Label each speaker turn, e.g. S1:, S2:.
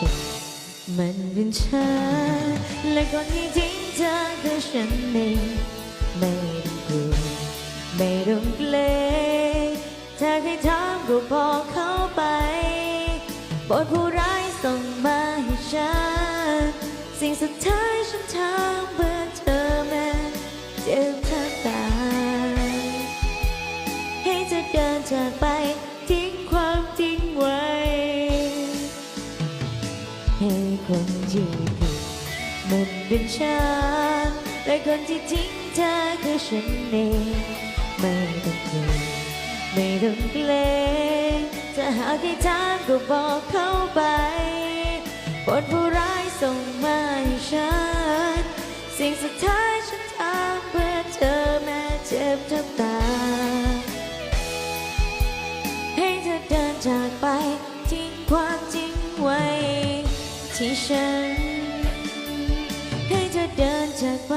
S1: ผิด มันเป็นฉันและคนที่ทิ้งเธอคือฉันเองไม่ต้องกลัวไม่ต้องเกรงถ้าใครถามก็บอกเข้าไปบทผู้ร้ายส่งมาให้ฉัน สิ่งสุดท้ายฉันทำเพื่อเธอแม้เจ็บแทบตายให้เธอเดินจากไป คนที่ผิดมันเป็นฉันและคนที่ทิ้งเธอคือฉันเองไม่ต้องกลัวไม่ต้องเกรงจะหากให้ทางก็บอกเขาไปบทผู้ร้ายส่งมาให้ฉัน สิ่งสุดท้ายฉันทำเพื่อเธอแม้เจ็บแทบตา ให้เธอเดินจากไปทิ้งความ ที่ฉันให้เธอเดินจากไป